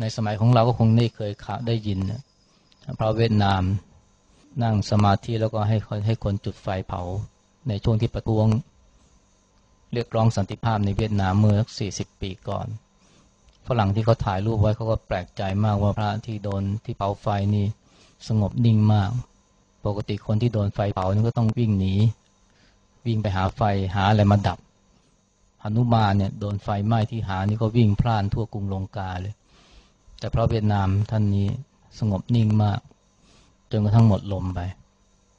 ในสมัยของเราก็คงได้เคยข่าวได้ยินนะพระเวียดนามนั่งสมาธิแล้วก็ให้ให้คนจุดไฟเผา ในช่วงที่ประท้วง เรียกร้องสันติภาพในเวียดนามเมื่อสี่สิบปีก่อนฝรั่งที่เขาถ่ายรูปไว้เขาก็แปลกใจมากว่าพระที่โดนที่เผาไฟนี่สงบนิ่งมาก ปกติคนที่โดนไฟเผานี่ก็ต้องวิ่งหนีวิ่งไปหาไฟหาอะไรมาดับ นุมานเนี่ยโดนไฟไหม้ที่หานี่ก็วิ่งพล่านทั่วกรุงลงกาเลย แต่เพราะเวียดนามท่านนี้สงบนิ่งมาก จนกระทั่งหมดลมไป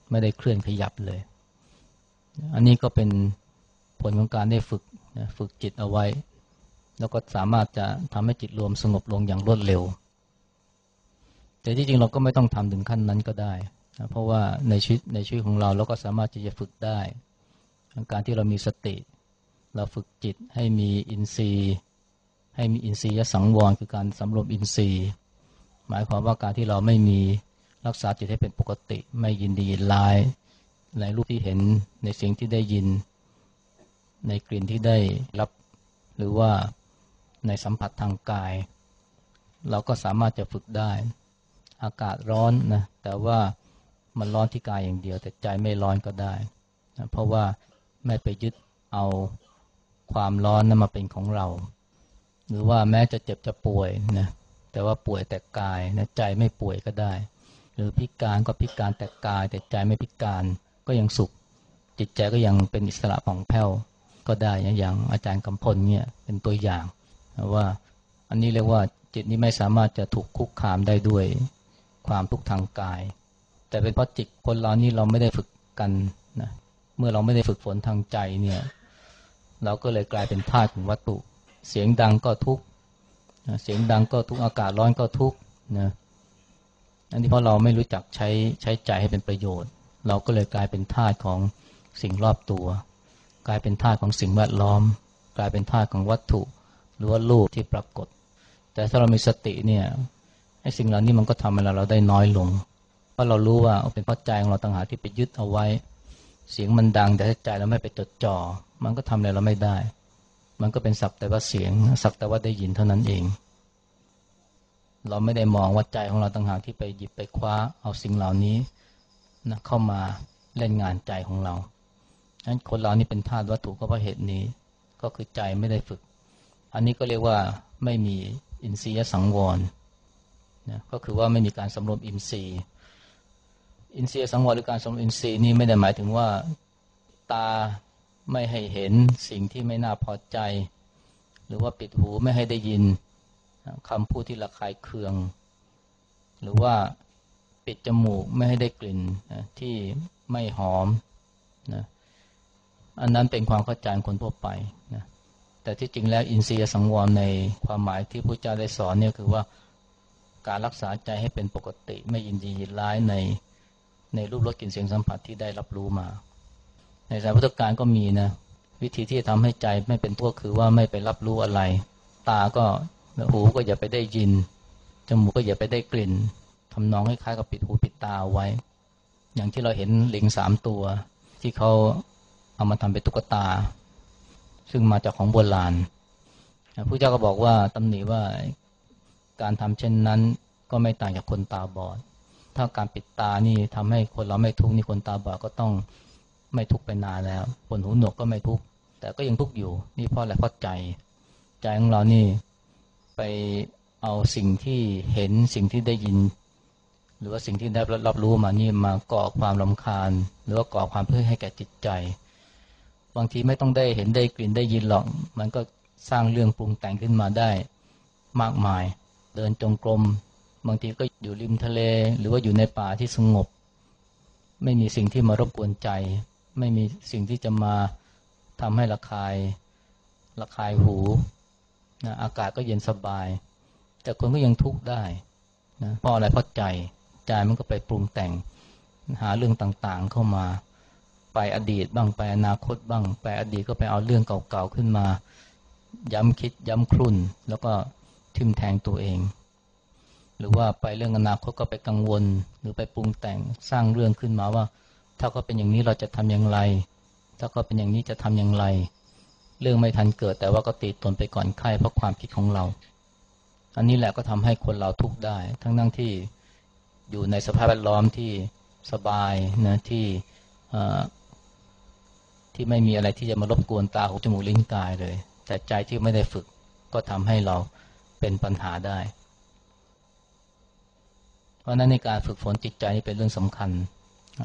ไม่ได้เคลื่อนขยับเลย อันนี้ก็เป็นผลของการได้ฝึกฝึกจิตเอาไว้ แล้วก็สามารถจะทำให้จิตรวมสงบลงอย่างรวดเร็ว แต่ที่จริงเราก็ไม่ต้องทำถึงขั้นนั้นก็ได้นะเพราะว่าในชีวิตในชีวิตของเราเราก็สามารถที่จะฝึกได้ การที่เรามีสติ เราฝึกจิตให้มีอินทรีย์ ให้มีอินทรีย์สังวรคือการสำรวมอินทรีย์ หมายความว่าการที่เราไม่มีรักษาจิตให้เป็นปกติ ไม่ยินดียินลาย ในรูปที่เห็นในเสียงที่ได้ยิน ในกลิ่นที่ได้รับ หรือว่าในสัมผัสทางกาย เราก็สามารถจะฝึกได้ อากาศร้อนนะแต่ว่ามันร้อนที่กายอย่างเดียว แต่ใจไม่ร้อนก็ได้นะเพราะว่าไม่ไปยึดเอา ความร้อนนั้นมาเป็นของเรา หรือว่าแม้จะเจ็บจะป่วยนะแต่ว่าป่วยแต่กายนะใจไม่ป่วยก็ได้ หรือพิการก็พิการแต่กาย แต่ใจไม่พิการก็ยังสุข จิตใจก็ยังเป็นอิสระผ่องแผ้วก็ได้อย่างอาจารย์กำพลเนี่ยเป็นตัวอย่างว่าอันนี้เรียกว่าจิตนี้ไม่สามารถจะถูกคุกคามได้ด้วยความทุกข์ทางกาย แต่เป็นเพราะจิตคนเรานี่เราไม่ได้ฝึกกันนะเมื่อเราไม่ได้ฝึกฝนทางใจเนี่ย เราก็เลยกลายเป็นธาตุของวัตถุ เสียงดังก็ทุกข์เสียงดังก็ทุกข์อากาศร้อนก็ทุกข์นะอันนี้เพราะเราไม่รู้จักใช้ใช้ใจให้เป็นประโยชน์ เราก็เลยกลายเป็นธาตุของสิ่งรอบตัว กลายเป็นธาตุของสิ่งแวดล้อม กลายเป็นธาตุของวัตถุ หรือว่ารูปที่ปรากฏ แต่ถ้าเรามีสติเนี่ยไอ้สิ่งเหล่านี้มันก็ทำให้เราเราได้น้อยลง เพราะเรารู้ว่าเป็นเพราะใจของเราต่างหากที่ไปยึดเอาไว้ เสียงมันดังแต่ใจเราไม่ไปจดจ่อมันก็ทำอะไรเราไม่ได้ มันก็เป็นสักแต่ว่าเสียง สักแต่ว่าได้ยินเท่านั้นเอง เราไม่ได้มองว่าใจของเราต่างหากที่ไปหยิบไปคว้าเอาสิ่งเหล่านี้นะเข้ามาเล่นงานใจของเราฉะนั้นคนเรานี่เป็นธาตุวัตถุก็เพราะเหตุนี้ ก็คือใจไม่ได้ฝึก อันนี้ก็เรียกว่าไม่มีอินทรียสังวรนะก็คือว่าไม่มีการสำรวมอินทรีย์ อินทรียสังวรหรือการสมอินทรีย์นี่ไม่ได้หมายถึงว่าตาไม่ให้เห็นสิ่งที่ไม่น่าพอใจ หรือว่าปิดหูไม่ให้ได้ยินคำพูดที่ระคายเคือง หรือว่าปิดจมูกไม่ให้ได้กลิ่นที่ไม่หอมนะอันนั้นเป็นความเข้าใจคนทั่วไปนะแต่ที่จริงแล้วอินทรียสังวรในความหมายที่พระเจ้าได้สอนเนี่ยคือว่าการรักษาใจให้เป็นปกติไม่ยินดียินร้ายใน ในรูปรสกลิ่นเสียงสัมผัสที่ได้รับรู้มา ในสายพุทธการก็มีนะ วิธีที่จะทำให้ใจไม่เป็นทุกข์คือว่าไม่ไปรับรู้อะไร ตาก็หูก็อย่าไปได้ยินจมูกก็อย่าไปได้กลิ่นทำนองคล้ายกับปิดหูปิดตาไว้ อย่างที่เราเห็นลิงสามตัว ที่เขาเอามาทำเป็นตุ๊กตา ซึ่งมาจากของโบราณพระเจ้าก็บอกว่าตำหนิว่าการทำเช่นนั้นก็ไม่ต่างจากคนตาบอด ถ้าการปิดตานี่ทำให้คนเราไม่ทุกข์นี่คนตาบอดก็ต้องไม่ทุกข์ไปนานแล้วปวดหูหนวกก็ไม่ทุกข์แต่ก็ยังทุกข์อยู่ นี่เพราะอะไรเพราะใจ ใจของเรานี่ไปเอาสิ่งที่เห็นสิ่งที่ได้ยิน หรือว่าสิ่งที่ได้รับรู้มานี่มาก่อความลำคาญ หรือว่าก่อความเพื่อให้แก่จิตใจ บางทีไม่ต้องได้เห็นได้กลิ่นได้ยินหรอก มันก็สร้างเรื่องปรุงแต่งขึ้นมาได้มากมาย เดินจงกรม บางทีก็อยู่ริมทะเล หรือว่าอยู่ในป่าที่สงบ ไม่มีสิ่งที่มารบกวนใจ ไม่มีสิ่งที่จะมาทำให้ระคายระคายหูนะอากาศก็เย็นสบาย แต่คนก็ยังทุกข์ได้นะเพราะอะไรเพราะใจใจมันก็ไปปรุงแต่งหาเรื่องต่างๆเข้ามาไปอดีตบ้างไปอนาคตบ้าง ไปอดีตก็ไปเอาเรื่องเก่าๆขึ้นมา ย้ำคิดย้ำครุ่น แล้วก็ทิมแทงตัวเอง หรือว่าไปเรื่องอนาคตก็ไปกังวล หรือไปปรุงแต่งสร้างเรื่องขึ้นมาว่า ถ้าเขาเป็นอย่างนี้เราจะทำอย่างไร ถ้าเขาเป็นอย่างนี้จะทำอย่างไร เรื่องไม่ทันเกิด แต่ว่าก็ตีตนไปก่อนไข้เพราะความคิดของเรา อันนี้แหละก็ทำให้คนเราทุกข์ได้ ทั้งนั่งที่อยู่ในสภาพแวดล้อมที่สบายนะที่ที่ไม่มีอะไรที่จะมารบกวนตาหูจมูกลิ้นกายเลย แต่ใจที่ไม่ได้ฝึกก็ทำให้เราเป็นปัญหาได้ เพราะนั้นในการฝึกฝนจิตใจนี่เป็นเรื่องสำคัญ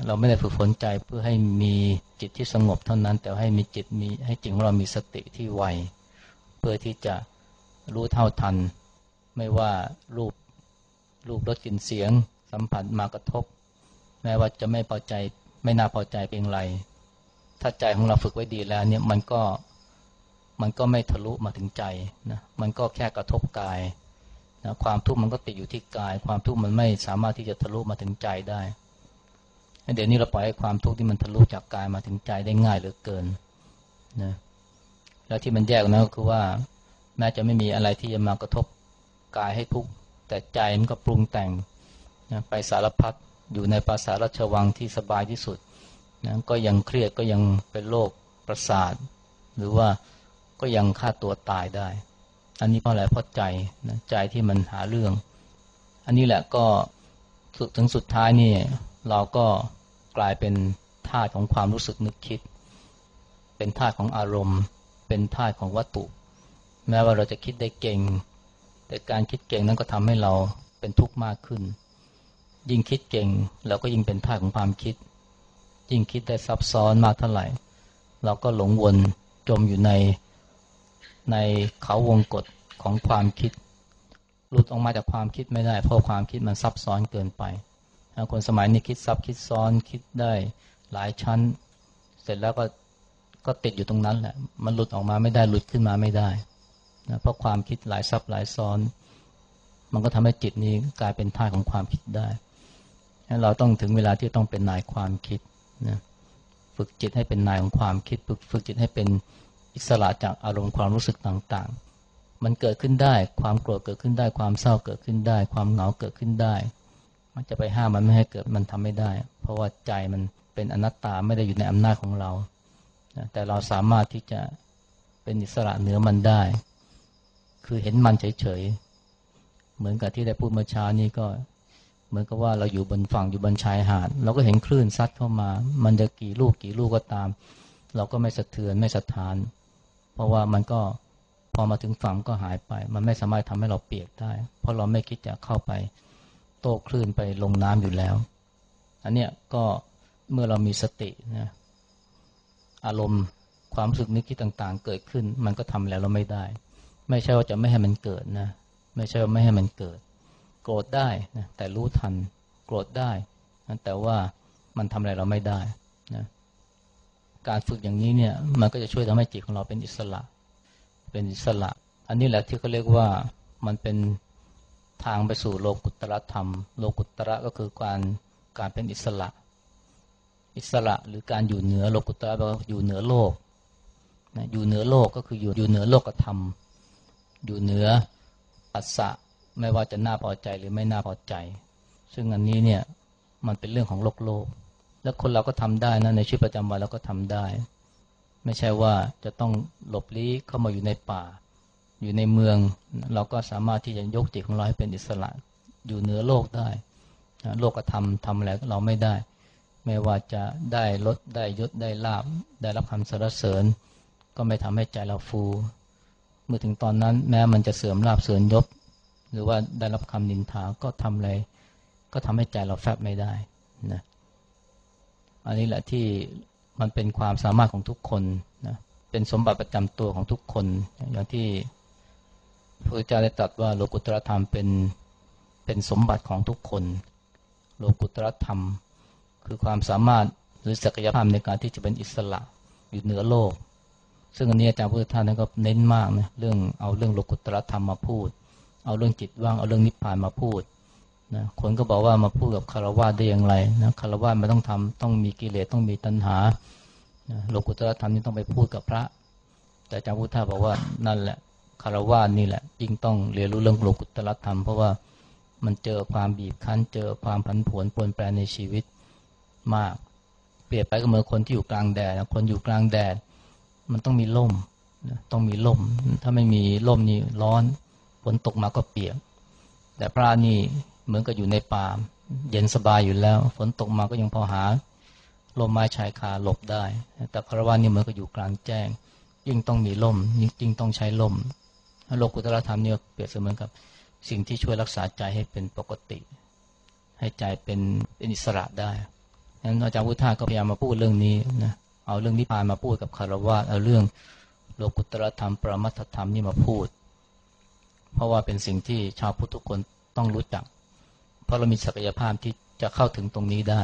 เราไม่ได้ฝึกฝนใจเพื่อให้มีจิตที่สงบเท่านั้น แต่ให้มีจิตมีให้จิตของเรามีสติที่ไวเพื่อที่จะรู้เท่าทัน ไม่ว่ารูปรูปรสกลิ่นเสียง สัมผัสมากระทบ แม้ว่าจะไม่พอใจไม่น่าพอใจเพียงไร ถ้าใจของเราฝึกไว้ดีแล้วเนี่ยมันก็มันก็ไม่ทะลุมาถึงใจนะมันก็แค่กระทบกาย นะความทุกข์มันก็ติดอยู่ที่กาย ความทุกข์มันไม่สามารถที่จะทะลุมาถึงใจได้เดี๋ยวนี้เราปล่อยให้ความทุกข์ที่มันทะลุจากกายมาถึงใจได้ง่ายเหลือเกินนะแล้วที่มันแยกนะก็คือว่า แม้จะไม่มีอะไรที่จะมากระทบกายให้ทุกข์แต่ใจมันก็ปรุงแต่งนะไปสารพัดอยู่ในภาษาราชวังที่สบายที่สุดนะก็ยังเครียดก็ยังเป็นโรคประสาท หรือว่าก็ยังฆ่าตัวตายได้ อันนี้เพราะอะไรเพราะใจนะใจที่มันหาเรื่อง อันนี้แหละก็สุดถึงสุดท้ายนี่เราก็กลายเป็นธาตุของความรู้สึกนึกคิด เป็นธาตุของอารมณ์ เป็นธาตุของวัตถุ แม้ว่าเราจะคิดได้เก่ง แต่การคิดเก่งนั้นก็ทำให้เราเป็นทุกข์มากขึ้น ยิ่งคิดเก่งเราก็ยิ่งเป็นธาตุของความคิด ยิ่งคิดได้ซับซ้อนมากเท่าไหร่ เราก็หลงวนจมอยู่ใน ในเขาวงกฏของความคิดหลุดออกมาจากความคิดไม่ได้ เพราะความคิดมันซับซ้อนเกินไป คนสมัยนี้คิดซับคิดซ้อนคิดได้หลายชั้น เสร็จแล้วก็ก็ติดอยู่ตรงนั้นแหละ มันหลุดออกมาไม่ได้หลุดขึ้นมาไม่ได้นะเพราะความคิดหลายซับหลายซ้อน มันก็ทำให้จิตนี้กลายเป็นท่าของความคิดได้เราต้องถึงเวลาที่ต้องเป็นนายความคิดนะฝึกจิตให้เป็นนายของความคิด ฝึกฝึกจิตให้เป็น อิสระจากอารมณ์ความรู้สึกต่างๆ มันเกิดขึ้นได้ ความโกรธเกิดขึ้นได้ ความเศร้าเกิดขึ้นได้ ความเหงาเกิดขึ้นได้ มันจะไปห้ามมันไม่ให้เกิดมันทำไม่ได้ เพราะว่าใจมันเป็นอนัตตาไม่ได้อยู่ในอำนาจของเรา แต่เราสามารถที่จะเป็นอิสระเหนือมันได้ คือเห็นมันเฉยๆ เหมือนกับที่ได้พูดเมื่อเช้านี้ก็เหมือนกับว่าเราอยู่บนฝั่งอยู่บนชายหาดเราก็เห็นคลื่นซัดเข้ามา มันจะกี่ลูกกี่ลูกก็ตาม เราก็ไม่สะเทือนไม่สะท้าน เพราะว่ามันก็พอมาถึงฝั่งก็หายไป มันไม่สามารถทำให้เราเปียกได้ เพราะเราไม่คิดจะเข้าไปโต้คลื่นไปลงน้ำอยู่แล้ว อันเนี้ยก็เมื่อเรามีสตินะอารมณ์ความรู้สึกนึกคิดต่างๆ เกิดขึ้น มันก็ทำแล้วเราไม่ได้ ไม่ใช่ว่าจะไม่ให้มันเกิดนะไม่ใช่ว่าไม่ให้มันเกิด โกรธได้นะแต่รู้ทัน โกรธได้นะแต่ว่ามันทำอะไรเราไม่ได้ การฝึกอย่างนี้เนี่ยมันก็จะช่วยทำให้จิตของเราเป็นอิสระ เป็นอิสระ อันนี้แหละที่เขาเรียกว่ามันเป็นทางไปสู่โลกุตตรธรรม โลกุตระก็คือการการเป็นอิสระ อิสระหรือการอยู่เหนือโลกุตระแปลว่าอยู่เหนือโลกนะอยู่เหนือโลกก็คืออยู่อยู่เหนือโลกธรรม อยู่เหนือปัสสะไม่ว่าจะน่าพอใจหรือไม่น่าพอใจ ซึ่งอันนี้เนี่ยมันเป็นเรื่องของโลกโลก แล้วคนเราก็ทำได้นะในชีวิตประจำวันเราก็ทำได้ ไม่ใช่ว่าจะต้องหลบลี้เข้ามาอยู่ในป่า อยู่ในเมือง เราก็สามารถที่จะยกจิตของเราให้เป็นอิสระอยู่เหนือโลกได้โลกธรรมทำอะไรเราไม่ได้ ไม่ว่าจะได้ลดได้ยศได้ลาบ ได้รับคำสรรเสริญ ก็ไม่ทำให้ใจเราฟู เมื่อถึงตอนนั้นแม้มันจะเสื่อมลาบเสื่อมยศ หรือว่าได้รับคำนินทาก็ทำอะไร ก็ทำให้ใจเราแฟบไม่ได้นะ อันนี้แหละที่มันเป็นความสามารถของทุกคนนะเป็นสมบัติประจำตัวของทุกคน อย่างที่พระเจ้าได้ตรัสว่าโลกุตรธรรมเป็นเป็นสมบัติของทุกคน โลกุตรธรรม คือความสามารถหรือศักยภาพในการที่จะเป็นอิสระอยู่เหนือโลก ซึ่งอันนี้อาจารย์พุทธทาสนั้นก็เน้นมากนะเรื่องเอาเรื่องโลกุตรธรรมมาพูด เอาเรื่องจิตว่างเอาเรื่องนิพพานมาพูด นะคนก็บอกว่ามาพูดกับคารวะได้อย่างไรนะคารวะไม่ต้องทำต้องมีกิเลสต้องมีตัณหานะโลกุตรธรรมนี่ต้องไปพูดกับพระ แต่อาจารย์พุทธาบอกว่านั่นแหละคารวะนี่แหละยิ่งต้องเรียนรู้เรื่องโลกุตรธรรม เพราะว่ามันเจอความบีบคั้น เจอความผันผวนปนแปรในชีวิตมาก เปรียบไปก็เหมือนคนที่อยู่กลางแดดคนอยู่กลางแดด มันต้องมีร่มต้องมีร่ม ถ้าไม่มีร่มนี่ร้อนฝนตกมาก็เปียกแต่พระนี่ เหมือนกับอยู่ในป่าเย็นสบายอยู่แล้ว ฝนตกมาก็ยังพอหาลมไม้ชายคาหลบได้ แต่คารวะนี่เหมือนกับอยู่กลางแจ้ง ยิ่งต้องมีลมยิ่งยิ่งต้องใช้ลมโลกุตรธรรมเนี่ยเปรียบเสมือนกับสิ่งที่ช่วยรักษาใจให้เป็นปกติ ให้ใจเป็นเป็นอิสระได้ฉะนั้นอาจารย์พุทธาก็พยายามมาพูดเรื่องนี้นะเอาเรื่องนิพพานมาพูดกับคารวะเอาเรื่องโลกุตรธรรม ปรมัตธรรมนี่มาพูด เพราะว่าเป็นสิ่งที่ชาวพุทธทุกคนต้องรู้จัก เพราะเรามีศักยภาพที่จะเข้าถึงตรงนี้ได้